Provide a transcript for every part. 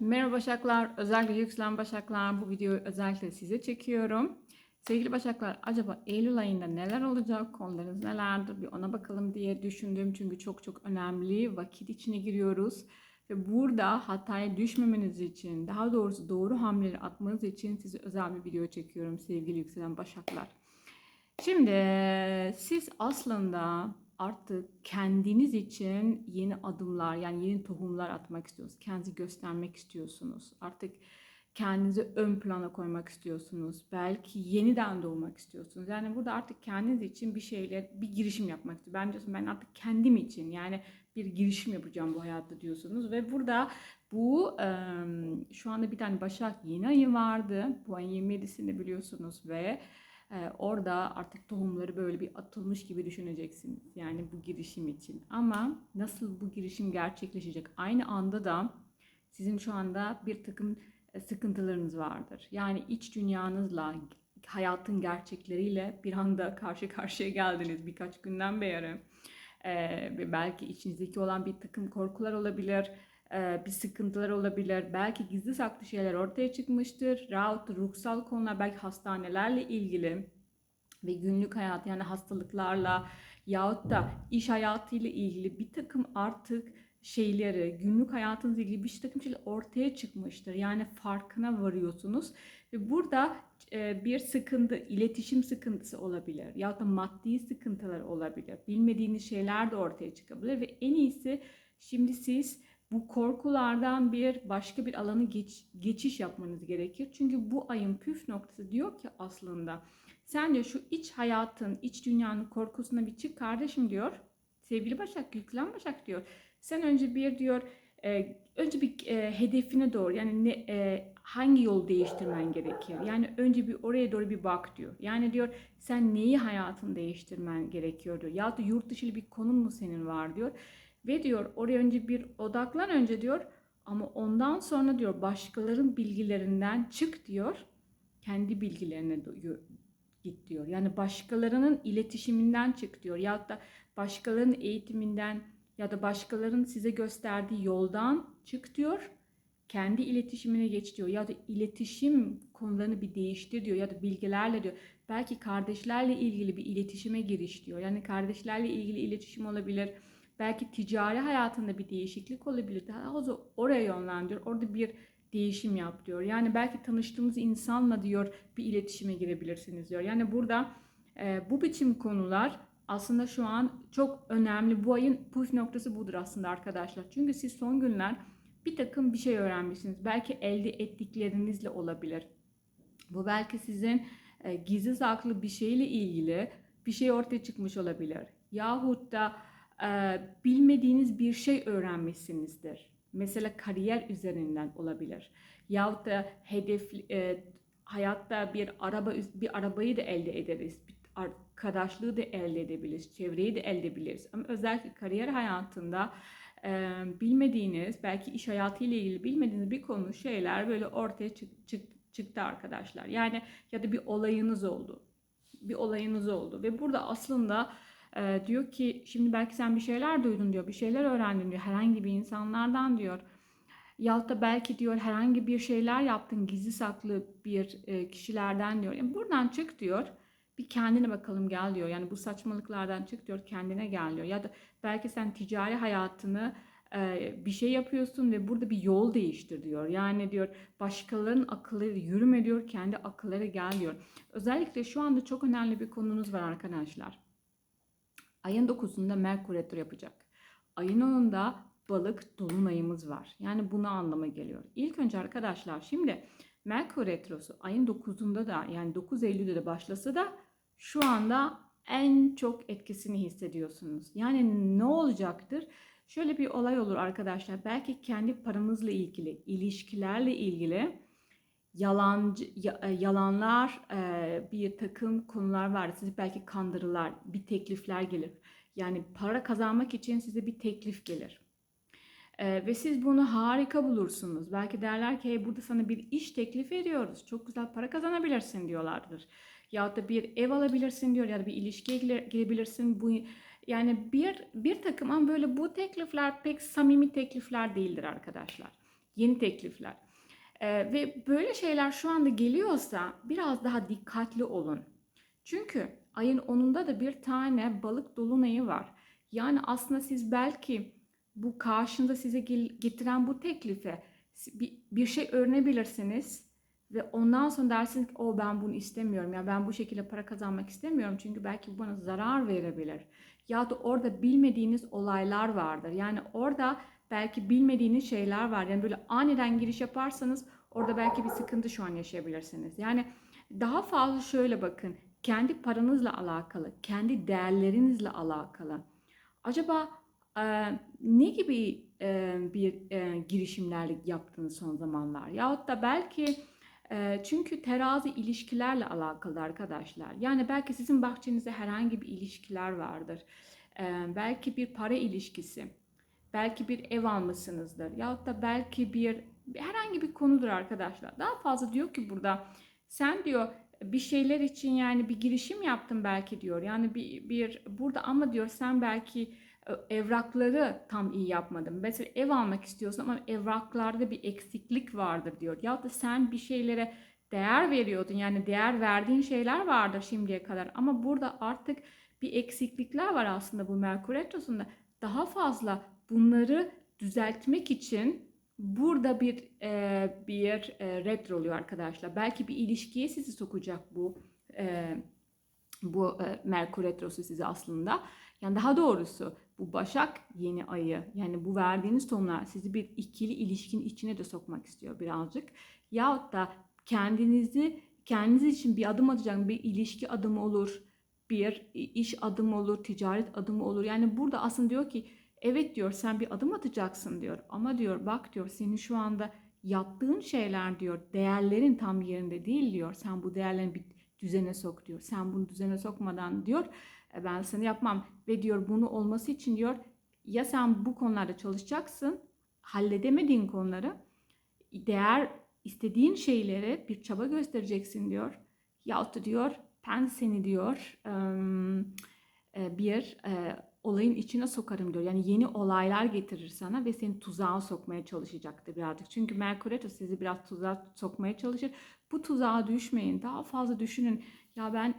Merhaba Başaklar, özellikle yükselen Başaklar bu videoyu özellikle size çekiyorum. Sevgili Başaklar, acaba Eylül ayında neler olacak, konularınız nelerdir bir ona bakalım diye düşündüm. Çünkü çok çok önemli vakit içine giriyoruz. Ve burada hataya düşmemeniz için, daha doğrusu doğru hamleleri atmanız için size özel bir video çekiyorum sevgili yükselen Başaklar. Şimdi siz aslında artık kendiniz için yeni adımlar yani yeni tohumlar atmak istiyorsunuz. Kendinizi göstermek istiyorsunuz. Artık kendinizi ön plana koymak istiyorsunuz. Belki yeniden doğmak istiyorsunuz. Yani burada artık kendiniz için bir şeyler, bir girişim yapmak istiyorsunuz. Ben diyorsun ben artık kendim için yani bir girişim yapacağım bu hayatta diyorsunuz. Ve burada bu şu anda bir tane Başak yeni ayı vardı. Bu ayın 27'sinde biliyorsunuz ve ee, orada artık tohumları böyle bir atılmış gibi düşüneceksiniz. Yani bu girişim için. Ama nasıl bu girişim gerçekleşecek? Aynı anda da sizin şu anda bir takım e, sıkıntılarınız vardır. Yani iç dünyanızla, hayatın gerçekleriyle bir anda karşı karşıya geldiniz birkaç günden beri. Ee, belki içinizdeki olan bir takım korkular olabilir bir sıkıntılar olabilir. Belki gizli saklı şeyler ortaya çıkmıştır. Rahat ruhsal konular belki hastanelerle ilgili ve günlük hayat yani hastalıklarla yahut da iş hayatıyla ilgili bir takım artık şeyleri, günlük hayatınızla ilgili bir takım şeyler ortaya çıkmıştır. Yani farkına varıyorsunuz. Ve burada e, bir sıkıntı, iletişim sıkıntısı olabilir. Ya da maddi sıkıntılar olabilir. Bilmediğiniz şeyler de ortaya çıkabilir. Ve en iyisi şimdi siz bu korkulardan bir başka bir alanı geç, geçiş yapmanız gerekir. Çünkü bu ayın püf noktası diyor ki aslında sen de şu iç hayatın, iç dünyanın korkusuna bir çık kardeşim diyor. Sevgili Başak, yükselen Başak diyor. Sen önce bir diyor, e, önce bir e, hedefine doğru yani ne, e, hangi yol değiştirmen gerekir? Yani önce bir oraya doğru bir bak diyor. Yani diyor sen neyi hayatın değiştirmen gerekiyor diyor. Ya da yurt dışı bir konum mu senin var diyor. Ve diyor oraya önce bir odaklan önce diyor ama ondan sonra diyor başkalarının bilgilerinden çık diyor. Kendi bilgilerine git diyor. Yani başkalarının iletişiminden çık diyor. Ya da başkalarının eğitiminden ya da başkalarının size gösterdiği yoldan çık diyor. Kendi iletişimine geç diyor. Ya da iletişim konularını bir değiştir diyor. Ya da bilgilerle diyor. Belki kardeşlerle ilgili bir iletişime giriş diyor. Yani kardeşlerle ilgili iletişim olabilir Belki ticari hayatında bir değişiklik olabilir. Daha doğrusu oraya yönlendiriyor. Orada bir değişim yap diyor. Yani belki tanıştığımız insanla diyor bir iletişime girebilirsiniz diyor. Yani burada e, bu biçim konular aslında şu an çok önemli. Bu ayın puf noktası budur aslında arkadaşlar. Çünkü siz son günler bir takım bir şey öğrenmişsiniz. Belki elde ettiklerinizle olabilir. Bu belki sizin e, gizli saklı bir şeyle ilgili bir şey ortaya çıkmış olabilir. Yahut da bilmediğiniz bir şey öğrenmişsinizdir. Mesela kariyer üzerinden olabilir. Yahut da hedef e, hayatta bir araba bir arabayı da elde ederiz. Bir arkadaşlığı da elde edebiliriz. Çevreyi de elde edebiliriz. Ama özellikle kariyer hayatında e, bilmediğiniz, belki iş hayatı ile ilgili bilmediğiniz bir konu şeyler böyle ortaya çık, çık, çıktı arkadaşlar. Yani ya da bir olayınız oldu. Bir olayınız oldu ve burada aslında e, diyor ki şimdi belki sen bir şeyler duydun diyor, bir şeyler öğrendin diyor herhangi bir insanlardan diyor. Yahut da belki diyor herhangi bir şeyler yaptın gizli saklı bir e, kişilerden diyor. Yani buradan çık diyor. Bir kendine bakalım gel diyor. Yani bu saçmalıklardan çık diyor kendine gel diyor. Ya da belki sen ticari hayatını e, bir şey yapıyorsun ve burada bir yol değiştir diyor. Yani diyor başkalarının akılları yürüme diyor kendi akılları gel diyor. Özellikle şu anda çok önemli bir konumuz var arkadaşlar. Ayın 9'unda Merkür Retro yapacak. Ayın 10'unda balık dolunayımız var. Yani bunu anlama geliyor. İlk önce arkadaşlar şimdi Merkür Retrosu ayın 9'unda da yani 9 Eylül'de de başlasa da şu anda en çok etkisini hissediyorsunuz. Yani ne olacaktır? Şöyle bir olay olur arkadaşlar. Belki kendi paranızla ilgili, ilişkilerle ilgili yalancı e, yalanlar e, bir takım konular var. Sizi belki kandırırlar, bir teklifler gelir. Yani para kazanmak için size bir teklif gelir. E, ve siz bunu harika bulursunuz. Belki derler ki hey, burada sana bir iş teklif ediyoruz. Çok güzel para kazanabilirsin diyorlardır. Ya da bir ev alabilirsin diyor ya da bir ilişkiye girebilirsin. Bu yani bir bir takım ama böyle bu teklifler pek samimi teklifler değildir arkadaşlar. yeni teklifler. Ee, ve böyle şeyler şu anda geliyorsa biraz daha dikkatli olun. Çünkü ayın 10'unda da bir tane balık dolunayı var. Yani aslında siz belki bu karşında size getiren bu teklife bir şey öğrenebilirsiniz ve ondan sonra dersiniz ki o ben bunu istemiyorum ya ben bu şekilde para kazanmak istemiyorum çünkü belki bu bana zarar verebilir. Ya da orada bilmediğiniz olaylar vardır. Yani orada belki bilmediğiniz şeyler var. Yani böyle aniden giriş yaparsanız orada belki bir sıkıntı şu an yaşayabilirsiniz. Yani daha fazla şöyle bakın. Kendi paranızla alakalı, kendi değerlerinizle alakalı. Acaba e, ne gibi e, bir e, girişimler yaptınız son zamanlar? Yahut da belki e, çünkü terazi ilişkilerle alakalı arkadaşlar. Yani belki sizin bahçenizde herhangi bir ilişkiler vardır. E, belki bir para ilişkisi. Belki bir ev almışsınızdır. Yahut da belki bir herhangi bir konudur arkadaşlar. Daha fazla diyor ki burada sen diyor bir şeyler için yani bir girişim yaptın belki diyor. Yani bir, bir burada ama diyor sen belki e, evrakları tam iyi yapmadın. Mesela ev almak istiyorsun ama evraklarda bir eksiklik vardır diyor. Ya da sen bir şeylere değer veriyordun. Yani değer verdiğin şeyler vardır şimdiye kadar. Ama burada artık bir eksiklikler var aslında bu Merkür Retrosu'nda. Daha fazla bunları düzeltmek için burada bir e, bir e, retro oluyor arkadaşlar. Belki bir ilişkiye sizi sokacak bu e, bu e, Merkür Retrosu sizi aslında. Yani daha doğrusu bu Başak yeni ayı yani bu verdiğiniz tonlar sizi bir ikili ilişkin içine de sokmak istiyor birazcık. Yahut da kendinizi kendiniz için bir adım atacak bir ilişki adımı olur, bir iş adımı olur, ticaret adımı olur. Yani burada aslında diyor ki evet diyor sen bir adım atacaksın diyor ama diyor bak diyor senin şu anda yaptığın şeyler diyor değerlerin tam yerinde değil diyor. Sen bu değerlerin bir düzene sok diyor. Sen bunu düzene sokmadan diyor "e, ben seni yapmam ve diyor bunu olması için diyor ya sen bu konularda çalışacaksın halledemediğin konuları değer istediğin şeylere bir çaba göstereceksin diyor. Yahut diyor ben seni diyor e, bir e, olayın içine sokarım diyor. Yani yeni olaylar getirir sana ve seni tuzağa sokmaya çalışacaktır birazcık. Çünkü Merkür Retro sizi biraz tuzağa sokmaya çalışır. Bu tuzağa düşmeyin. Daha fazla düşünün. Ya ben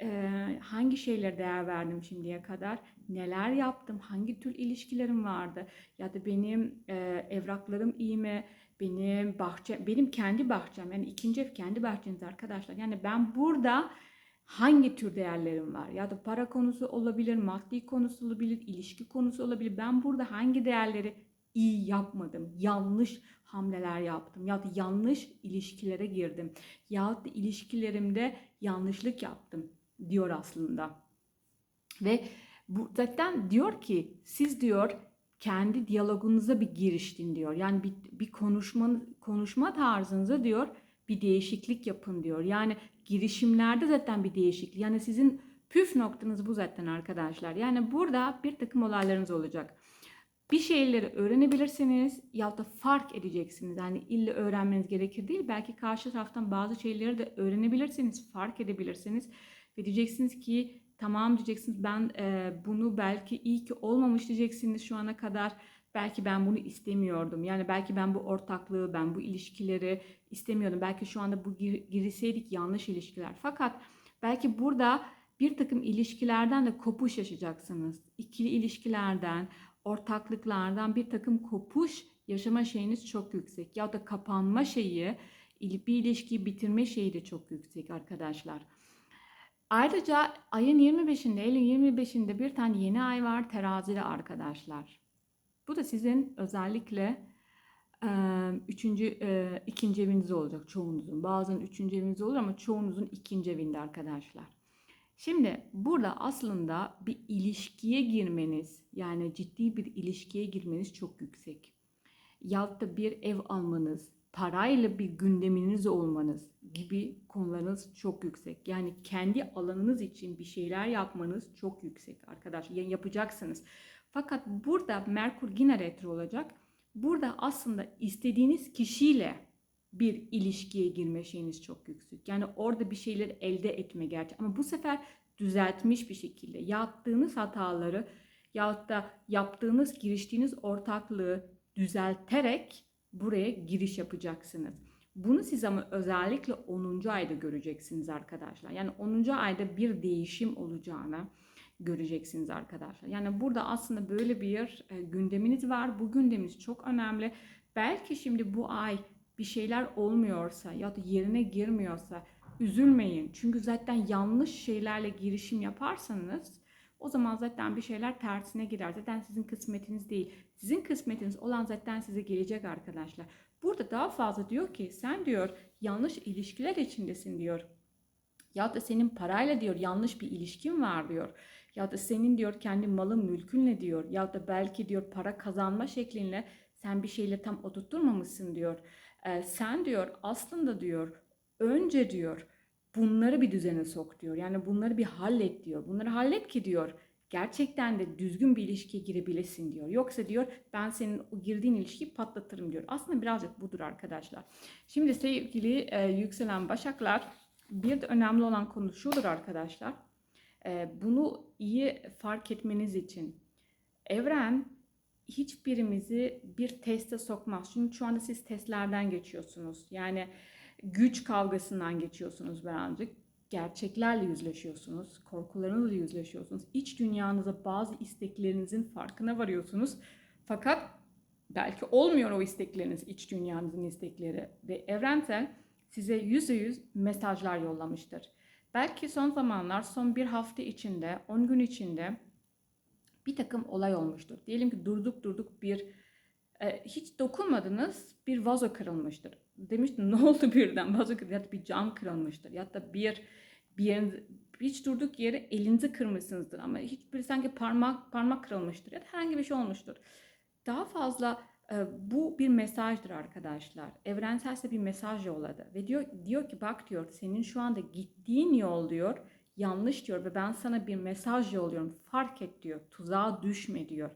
e, hangi şeylere değer verdim şimdiye kadar? Neler yaptım? Hangi tür ilişkilerim vardı? Ya da benim e, evraklarım iyi mi? Benim bahçe, benim kendi bahçem yani ikinci ev kendi bahçeniz arkadaşlar. Yani ben burada hangi tür değerlerim var? Ya da para konusu olabilir, maddi konusu olabilir, ilişki konusu olabilir. Ben burada hangi değerleri iyi yapmadım, yanlış hamleler yaptım ya da yanlış ilişkilere girdim ya da ilişkilerimde yanlışlık yaptım diyor aslında. Ve bu zaten diyor ki siz diyor kendi diyalogunuza bir giriştin diyor. Yani bir, bir konuşma, konuşma tarzınıza diyor bir değişiklik yapın diyor. Yani girişimlerde zaten bir değişiklik. Yani sizin püf noktanız bu zaten arkadaşlar. Yani burada bir takım olaylarınız olacak. Bir şeyleri öğrenebilirsiniz ya da fark edeceksiniz. Yani illa öğrenmeniz gerekir değil. Belki karşı taraftan bazı şeyleri de öğrenebilirsiniz, fark edebilirsiniz. Ve diyeceksiniz ki tamam diyeceksiniz ben e, bunu belki iyi ki olmamış diyeceksiniz şu ana kadar. Belki ben bunu istemiyordum. Yani belki ben bu ortaklığı, ben bu ilişkileri istemiyordum. Belki şu anda bu gir- girseydik yanlış ilişkiler. Fakat belki burada bir takım ilişkilerden de kopuş yaşayacaksınız. İkili ilişkilerden, ortaklıklardan bir takım kopuş yaşama şeyiniz çok yüksek. Ya da kapanma şeyi, bir ilişkiyi bitirme şeyi de çok yüksek arkadaşlar. Ayrıca ayın 25'inde, Eylül 25'inde bir tane yeni ay var terazide arkadaşlar. Bu da sizin özellikle e, üçüncü, e, ikinci evinizde olacak çoğunuzun. Bazen üçüncü evinizde olur ama çoğunuzun ikinci evinde arkadaşlar. Şimdi burada aslında bir ilişkiye girmeniz yani ciddi bir ilişkiye girmeniz çok yüksek. Yahut da bir ev almanız, parayla bir gündeminiz olmanız gibi konularınız çok yüksek. Yani kendi alanınız için bir şeyler yapmanız çok yüksek arkadaşlar. Yani yapacaksınız. Fakat burada Merkür yine retro olacak. Burada aslında istediğiniz kişiyle bir ilişkiye girme şeyiniz çok yüksek. Yani orada bir şeyler elde etme gerçi. Ama bu sefer düzeltmiş bir şekilde yaptığınız hataları yahut da yaptığınız, giriştiğiniz ortaklığı düzelterek buraya giriş yapacaksınız. Bunu siz ama özellikle 10. ayda göreceksiniz arkadaşlar. Yani 10. ayda bir değişim olacağını göreceksiniz arkadaşlar. Yani burada aslında böyle bir e, gündeminiz var. Bu gündeminiz çok önemli. Belki şimdi bu ay bir şeyler olmuyorsa ya da yerine girmiyorsa üzülmeyin. Çünkü zaten yanlış şeylerle girişim yaparsanız o zaman zaten bir şeyler tersine gider. Zaten sizin kısmetiniz değil. Sizin kısmetiniz olan zaten size gelecek arkadaşlar. Burada daha fazla diyor ki sen diyor yanlış ilişkiler içindesin diyor. Ya da senin parayla diyor yanlış bir ilişkin var diyor. Ya da senin diyor kendi malın mülkünle diyor. Ya da belki diyor para kazanma şeklinle sen bir şeyle tam oturtturmamışsın diyor. Ee, sen diyor aslında diyor önce diyor bunları bir düzene sok diyor. Yani bunları bir hallet diyor. Bunları hallet ki diyor gerçekten de düzgün bir ilişkiye girebilesin diyor. Yoksa diyor ben senin o girdiğin ilişkiyi patlatırım diyor. Aslında birazcık budur arkadaşlar. Şimdi sevgili e, yükselen başaklar bir de önemli olan konu şudur arkadaşlar. E, bunu iyi fark etmeniz için evren hiçbirimizi bir teste sokmaz. Çünkü şu anda siz testlerden geçiyorsunuz. Yani güç kavgasından geçiyorsunuz birazcık. Gerçeklerle yüzleşiyorsunuz. Korkularınızla yüzleşiyorsunuz. İç dünyanıza bazı isteklerinizin farkına varıyorsunuz. Fakat belki olmuyor o istekleriniz, iç dünyanızın istekleri. Ve evrensel size yüzde yüz mesajlar yollamıştır. Belki son zamanlar, son bir hafta içinde, 10 gün içinde bir takım olay olmuştur. Diyelim ki durduk durduk bir e, hiç dokunmadınız bir vazo kırılmıştır. Demiştim ne oldu birden vazo kırıldı ya da bir cam kırılmıştır ya da bir bir yerin, hiç durduk yere elinizi kırmışsınızdır ama hiçbir sanki parmak parmak kırılmıştır ya da herhangi bir şey olmuştur. Daha fazla bu bir mesajdır arkadaşlar. Evrensel size bir mesaj yolladı ve diyor diyor ki bak diyor senin şu anda gittiğin yol diyor yanlış diyor ve ben sana bir mesaj yolluyorum. Fark et diyor. Tuzağa düşme diyor.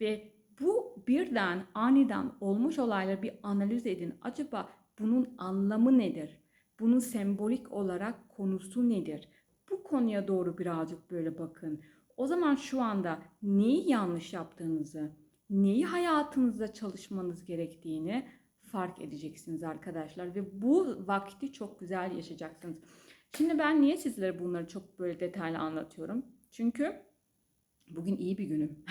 Ve bu birden aniden olmuş olayları bir analiz edin. Acaba bunun anlamı nedir? Bunun sembolik olarak konusu nedir? Bu konuya doğru birazcık böyle bakın. O zaman şu anda neyi yanlış yaptığınızı, neyi hayatınızda çalışmanız gerektiğini fark edeceksiniz arkadaşlar ve bu vakti çok güzel yaşayacaksınız. Şimdi ben niye sizlere bunları çok böyle detaylı anlatıyorum? Çünkü bugün iyi bir günüm.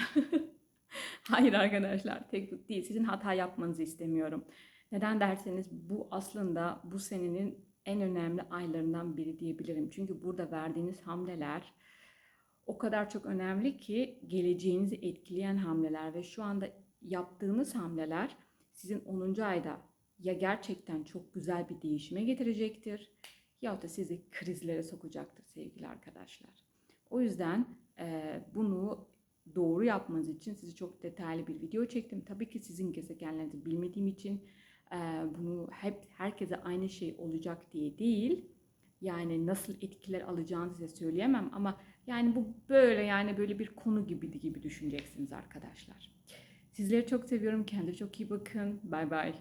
Hayır arkadaşlar tek değil. Sizin hata yapmanızı istemiyorum. Neden derseniz bu aslında bu senenin en önemli aylarından biri diyebilirim. Çünkü burada verdiğiniz hamleler o kadar çok önemli ki geleceğinizi etkileyen hamleler ve şu anda yaptığınız hamleler sizin 10. ayda ya gerçekten çok güzel bir değişime getirecektir ya da sizi krizlere sokacaktır sevgili arkadaşlar. O yüzden e, bunu doğru yapmanız için sizi çok detaylı bir video çektim. Tabii ki sizin gezegenlerinizi bilmediğim için e, bunu hep herkese aynı şey olacak diye değil. Yani nasıl etkiler alacağını size söyleyemem ama yani bu böyle yani böyle bir konu gibi gibi düşüneceksiniz arkadaşlar. Sizleri çok seviyorum. Kendinize çok iyi bakın. Bay bay.